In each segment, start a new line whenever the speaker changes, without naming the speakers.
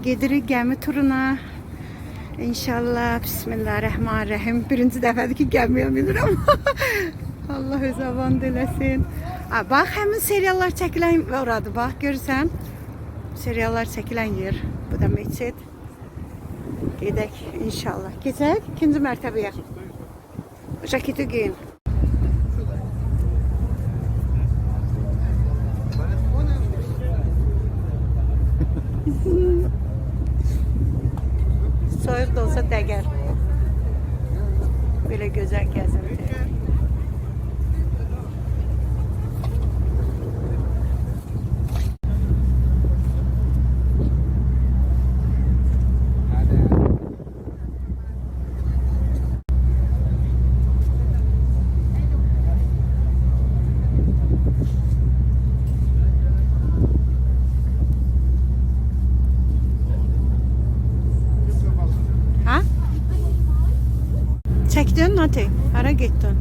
Gedirik gəmi turuna. İnşallah Bismillahirrahmanirrahim. Birinci dəfədir ki, gəmiyə minirəm. Allah öz avan eləsin. A, bax, həmin seriallar çəkilən oradır. Bax, görürsən? Seriallar çəkilən yer. Bu da meçid. Gedək inşallah. Keçək ikinci mərtəbəyə. Jaketi giyin. Soyuq da olsa dəgər. Belə gözəl gəzinti. Ha? Çəkdin Nati? Hara getdin?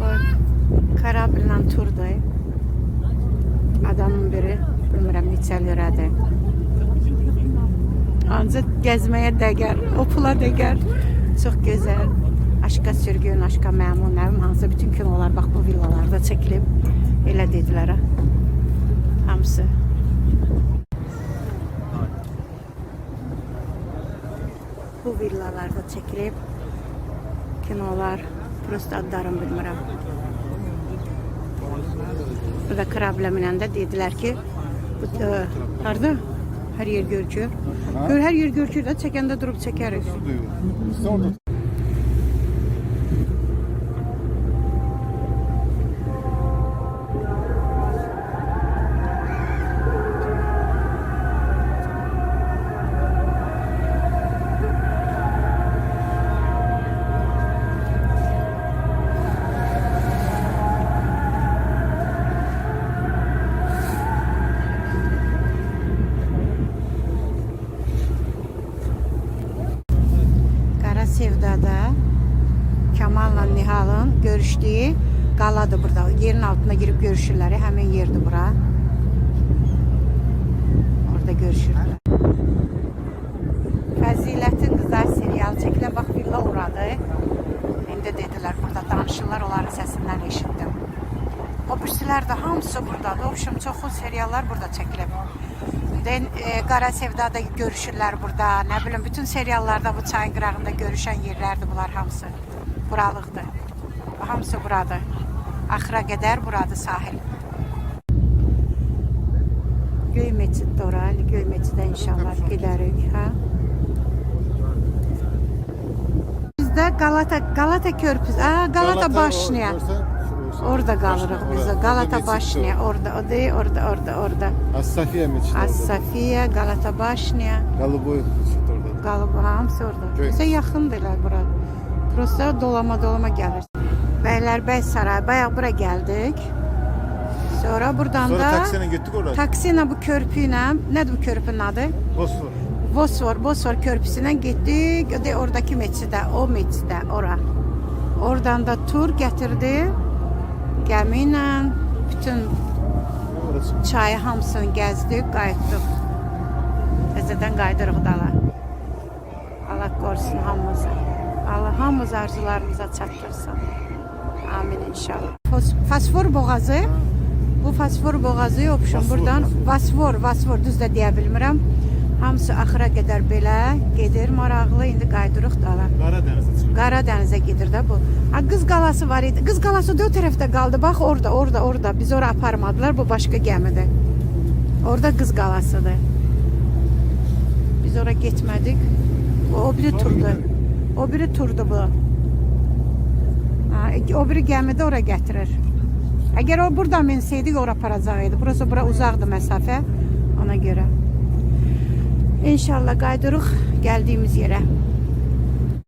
Bak, karabillə turday. Adamın biri, bilmirəm neçə liradır. Ancaq gəzməyə dəgər, o pula dəgər. Çox gözəl. Aşka sürgün, aşka məmun, nə bilim hansı bütün kinolar bax bu villalarda çəkilib. Elə dedilər ha. Hamısı. Bu villalarda çəkilib kinolar. Prosta adlarını bilmirəm. Burada krabla minəndə dedilər ki, bu e, harda? Hər yer görükür. Gör hər yer görükür də çəkəndə durub çəkərik. Sevdada Kamal'la Nihal'ın görüşdüyü qaladır burada. Yerin altına girib görüşürlər. Həmin yerdir bura. Orada görüşürlər. Fəzilətin qızlar serial çəkilən bax villa oradır. İndi dedilər burada danışırlar, onların səsindən eşitdim. O birisilər də hamısı buradadır. Obşum çoxu seriallar burada çəkilib. Den, e, Qara Sevdada görüşürlər burada. Nə bilim bütün seriallarda bu çayın qırağında görüşən yerlərdir bunlar hamısı. Buralıqdır. Bu Hamısı buradır. Axıra qədər buradır sahil. Göy meçiddə ora. Göy meçidə inşallah gedərik, hə? Bizdə Galata Galata körpüsü. Aa, Galata başlaya. Orada qalırıq biz. də. Galata başlaya. Orada, o deyil, orada, orada, orada.
As-Safiye Mescidi orada.
Galata başlaya.
Galıboy Mescidi orada.
Qalıb hamısı orada.
Göy.
Bizə yaxındırlar bura. Prosta dolama dolama gəlir. Bəylərbəy saray. Bayaq bura gəldik. Sonra buradan
Sonra
da
taksiyle gittik oraya.
taksi ilə bu körpü ilə, nədir bu körpünün adı?
Bosfor.
Bosfor, Bosfor körpüsündən getdik. O da oradakı meçidə, o meçidə, ora. Oradan da tur gətirdi. Gəmi ilə bütün çayı hamısını gəzdik, qayıtdıq. Təzədən qayıdırıq dala. Allah qorusun hamımızı. Allah hamımız arzularımıza çatdırsın. Amin inşallah. Fos- Fosfor boğazı. Bu fosfor boğazı yoxuşum buradan. Vasfor, vasfor düz də deyə bilmirəm. Hamısı axıra qədər belə gedir maraqlı. İndi qayıdırıq dala.
Karadeniz'e çıkıyor.
Qara dənizə gedir də bu. Ha qız qalası var idi. Qız qalası da o tərəfdə qaldı. Bax orada, orada, orada. Biz ora aparmadılar. Bu başqa gəmidir. Orada qız qalasıdır. Biz ora getmədik. O, o biri turdu. O biri turdu bu. Ha, o biri gəmi də ora gətirir. Əgər o burada minsəydik ora aparacaq idi. Burası bura uzaqdır məsafə. Ona görə. İnşallah qaydırıq gəldiyimiz yerə.